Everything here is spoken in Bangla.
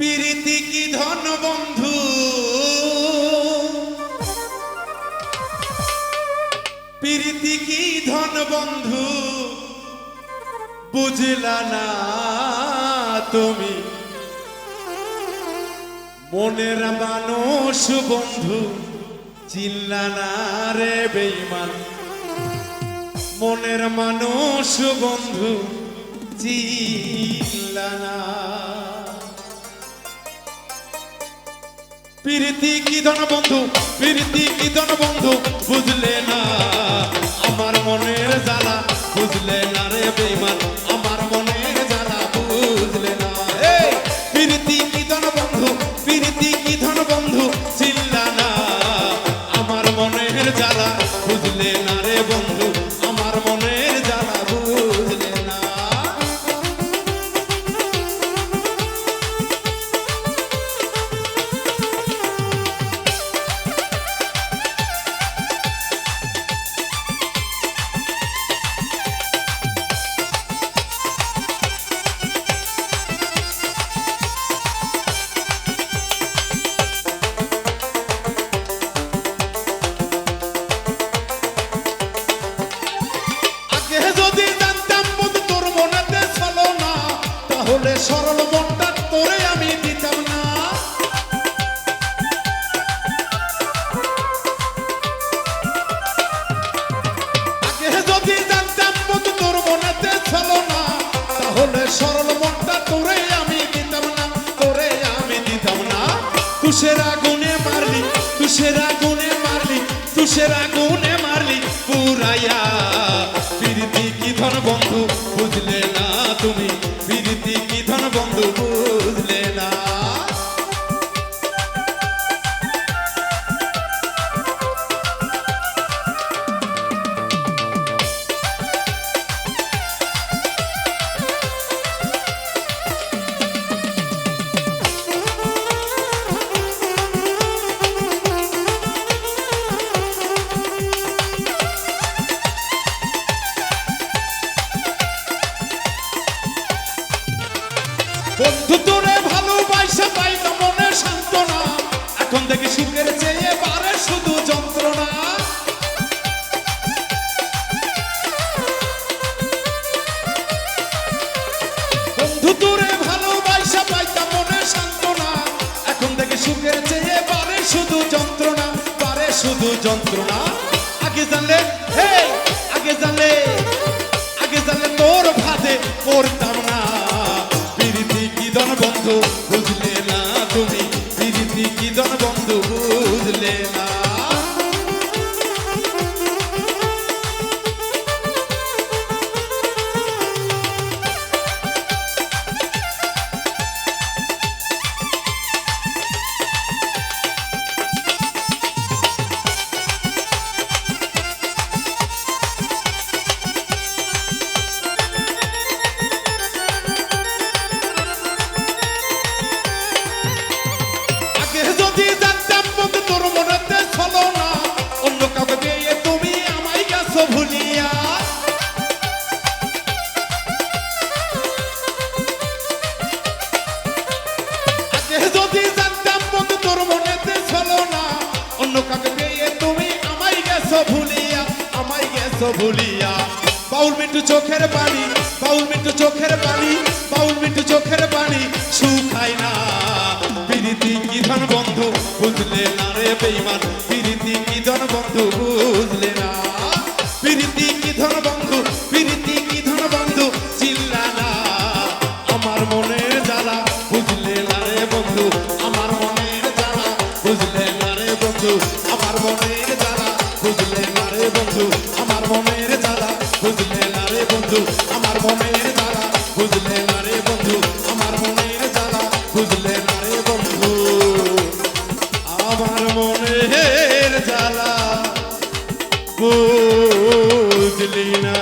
প্রীতি কি ধন বন্ধু? প্রীতি কি ধন বন্ধু? বুঝলা না তুমি। মনের মানুষ বন্ধু, চিল্লা না রে বেইমান মনের মানুষ বন্ধু, চিল্লা না। প্রীতি কি ধন বন্ধু প্রীতি কি ধন বন্ধু বুঝলে না। আমার মনের জ্বালা বুঝলে না রে বেইমান। আমার মনের জ্বালা বুঝলে না। প্রীতি কি ধন বন্ধু প্রীতি কি ধন বন্ধু চিল্লা না। আমার মনের জ্বালা বুঝলে না রে বন্ধু। তাহলে সরল মনটা তোরে আমি দিতাম না। আগে যদি জানতাম তোর মনেতে না, তাহলে সরল মনটা তোরে আমি দিতাম না, তোরে আমি দিতাম না। তুষের আগুনে মারলি তুষের আগুনে মারলি তুষের আগুনে মারলি, পুরাইয়া ভালোবাসা পাই না মনে সান্ত্বনা। এখন দেখি সুখের চেয়ে বারে শুধু যন্ত্রণা। বারে শুধু যন্ত্রণা। শুধু যন্ত্রণা। আগে জানলে গেছো ভুলিয়া। বাউল মিটু চোখের পানি বাউল মিটু চোখের পানি বাউল মিটু চোখের পানি শুকায় না। প্রীতি কি ধন বন্ধু, বুঝলে না রে বেইমান প্রীতি কি ধন বন্ধু, বুঝলে না। প্রীতি কি ধন বন্ধু, প্রীতি কি ধন বন্ধু, চিল্লা না। আমার মনের জ্বালা, বুঝলে না রে বন্ধু। আমার মনের জ্বালা, বুঝলে না রে বন্ধু। মনের জ্বালা বুঝলি না